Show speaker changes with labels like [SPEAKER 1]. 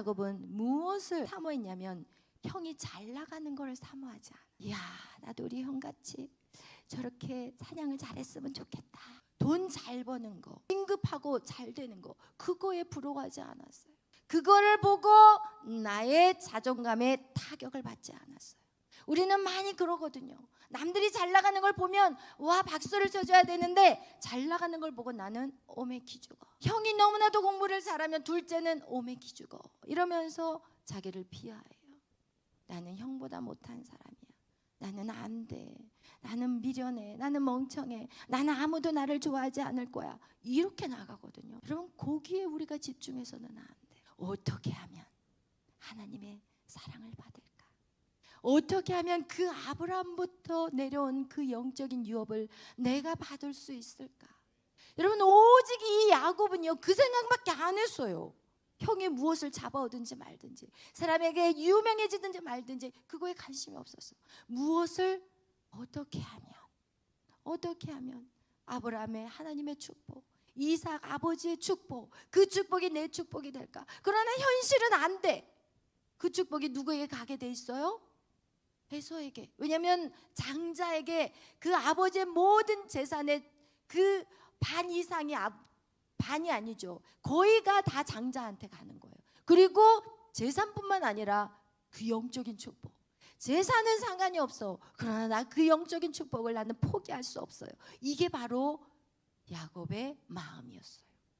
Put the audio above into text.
[SPEAKER 1] 야곱은 무엇을 사모했냐면 형이 잘 나가는 걸 사모하지 않아. 이야, 나도 우리 형같이 저렇게 사냥을 잘했으면 좋겠다. 돈 잘 버는 거, 긴급하고 잘 되는 거, 그거에 부러워하지 않았어요. 그거를 보고 나의 자존감에 타격을 받지 않았어요. 우리는 많이 그러거든요. 남들이 잘 나가는 걸 보면 와 박수를 쳐줘야 되는데 잘 나가는 걸 보고 나는 오메키 죽어. 형이 너무나도 공부를 잘하면 둘째는 오메키 죽어. 이러면서 자기를 비하해요. 나는 형보다 못한 사람이야. 나는 안 돼. 나는 미련해. 나는 멍청해. 나는 아무도 나를 좋아하지 않을 거야. 이렇게 나가거든요. 여러분 거기에 우리가 집중해서는 안 돼. 어떻게 하면 하나님의 사랑을 받을까? 어떻게 하면 그 아브라함부터 내려온 그 영적인 유업을 내가 받을 수 있을까? 여러분 오직 이 야곱은요 그 생각밖에 안 했어요. 형이 무엇을 잡아오든지 말든지 사람에게 유명해지든지 말든지 그거에 관심이 없었어. 무엇을 어떻게 하면 어떻게 하면 아브라함의 하나님의 축복, 이삭 아버지의 축복, 그 축복이 내 축복이 될까? 그러나 현실은 안 돼. 그 축복이 누구에게 가게 돼 있어요? 에서에게. 왜냐하면 장자에게 그 아버지의 모든 재산의 그 반 이상이 아, 반이 아니죠. 거의가 다 장자한테 가는 거예요. 그리고 재산뿐만 아니라 그 영적인 축복. 재산은 상관이 없어. 그러나 나 그 영적인 축복을 나는 포기할 수 없어요. 이게 바로 야곱의 마음이었어요.